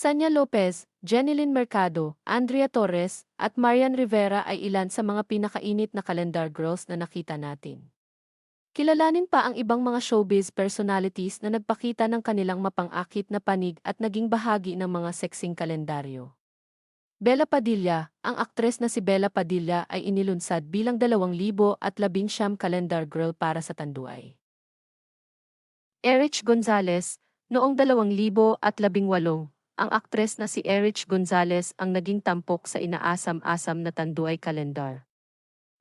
Sanya Lopez, Jenilyn Mercado, Andrea Torres, at Marian Rivera ay ilan sa mga pinakainit na calendar girls na nakita natin. Kilalanin pa ang ibang mga showbiz personalities na nagpakita ng kanilang mapang-akit na panig at naging bahagi ng mga sexing kalendaryo. Bella Padilla, ang aktres na si Bella Padilla ay inilunsad bilang 2019 calendar girl para sa Tanduay. Erich Gonzalez, noong 2018, ang aktres na si Erich Gonzalez ang naging tampok sa inaasam-asam na Tanduay Kalendar.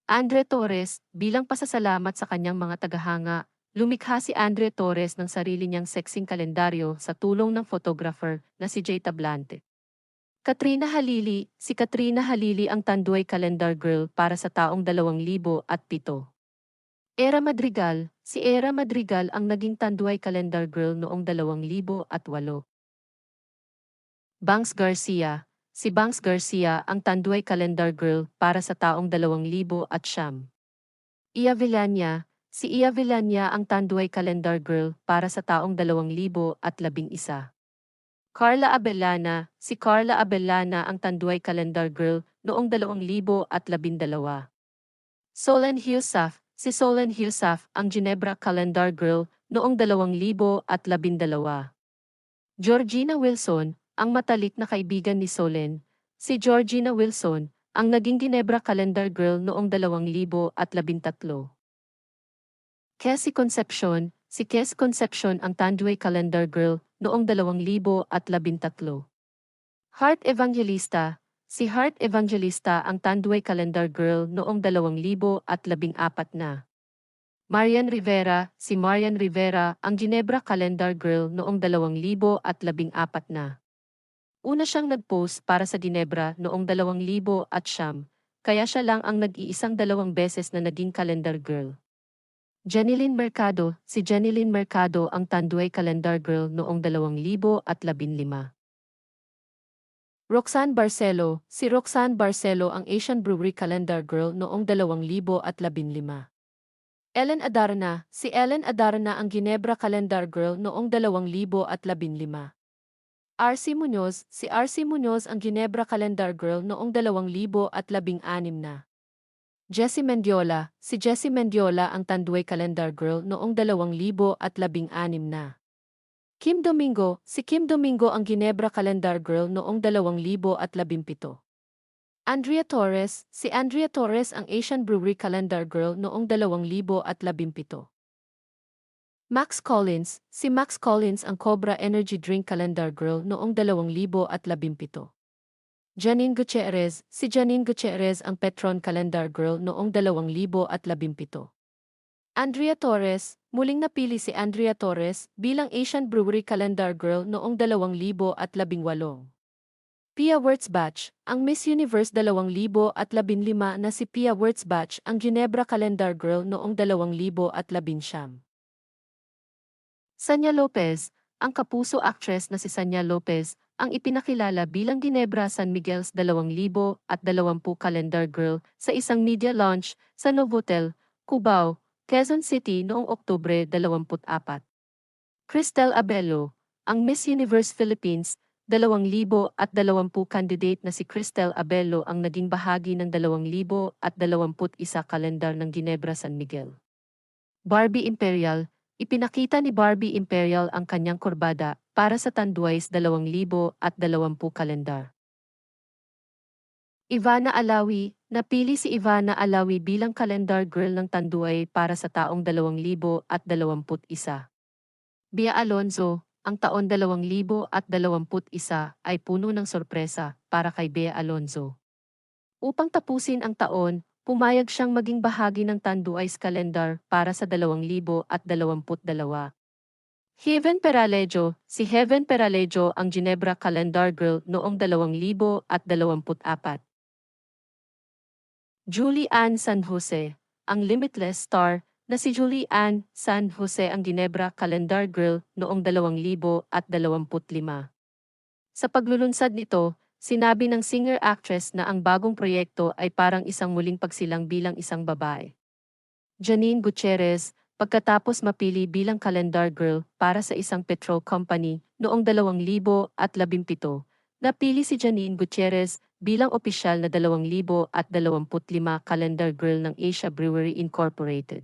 Andre Torres, bilang pasasalamat sa kanyang mga tagahanga, lumikha si Andre Torres ng sarili niyang sexing kalendaryo sa tulong ng photographer na si Jay Tablante. Katrina Halili, si Katrina Halili ang Tanduay Calendar Girl para sa taong 2007. Era Madrigal, si Era Madrigal ang naging Tanduay Calendar Girl noong 2008. Banks Garcia, si Banks Garcia ang Tanduay Calendar Girl para sa taong 2000 at siyam. Ia Villania, si Ia Villania ang Tanduay Calendar Girl para sa taong 2011. Carla Abellana, si Carla Abellana ang Tanduay Calendar Girl noong 2012. Solen Hiusaf, si Solen Hiusaf ang Ginebra Calendar Girl noong 2012. Georgina Wilson, ang matalik na kaibigan ni Solen, si Georgina Wilson, ang naging Ginebra Calendar Girl noong 2013. Cassie Concepcion, si Kes Concepcion ang Tanduay Calendar Girl noong 2013. Heart Evangelista, si Heart Evangelista ang Tanduay Calendar Girl noong 2014 na. Marian Rivera, si Marian Rivera ang Ginebra Calendar Girl noong 2014 na. Una siyang nag-post para sa Ginebra noong 2000 at siyam, kaya siya lang ang nag-iisang dalawang beses na naging calendar girl. Jenilyn Mercado, si Jenilyn Mercado ang Tanduay Calendar Girl noong 2015. Roxanne Barcelo, si Roxanne Barcelo ang Asian Brewery Calendar Girl noong 2015. Ellen Adarna, si Ellen Adarna ang Ginebra Calendar Girl noong 2015. RC Munoz, si RC Munoz ang Ginebra Calendar Girl noong 2016 na. Jessie Mendiola, si Jessie Mendiola ang Tanduay Calendar Girl noong 2016 na. Kim Domingo, si Kim Domingo ang Ginebra Calendar Girl noong 2017. Andrea Torres, si Andrea Torres ang Asian Brewery Calendar Girl noong 2017. Max Collins, si Max Collins ang Cobra Energy Drink Calendar Girl noong 2017. Janine Gutierrez, si Janine Gutierrez ang Petron Calendar Girl noong 2017. Andrea Torres, muling napili si Andrea Torres bilang Asian Brewery Calendar Girl noong 2018. Pia Wurtzbach, ang Miss Universe 2015 na si Pia Wurtzbach ang Ginebra Calendar Girl noong 2019. Sanya Lopez, ang kapuso actress na si Sanya Lopez, ang ipinakilala bilang Ginebra San Miguel's 2020 calendar girl sa isang media launch sa Novotel, Cubao, Quezon City noong Oktubre 24. Cristel Abello, ang Miss Universe Philippines 2020 candidate na si Cristel Abello ang naging bahagi ng 2021 kalendar ng Ginebra San Miguel. Barbie Imperial, Ipinakita ni Barbie Imperial ang kanyang kurbada para sa Tanduays 2020 kalendar. Ivana Alawi, napili si Ivana Alawi bilang calendar girl ng Tanduay para sa taong 2021. Bia Alonzo, ang taon 2021 ay puno ng sorpresa para kay Bea Alonzo. Upang tapusin ang taon, pumayag siyang maging bahagi ng Tanduay's calendar para sa 2022. Heaven Peralejo, si Heaven Peralejo ang Ginebra Calendar Girl noong 2024. Julie Ann San Jose, ang Limitless Star na si Julie Ann San Jose ang Ginebra Calendar Girl noong 2025. Sa paglulunsad nito, Sinabi ng singer-actress na ang bagong proyekto ay parang isang muling pagsilang bilang isang babae. Janine Gutierrez, pagkatapos mapili bilang calendar girl para sa isang petrol company noong 2017. Napili si Janine Gutierrez bilang opisyal na 2025 calendar girl ng Asia Brewery Incorporated.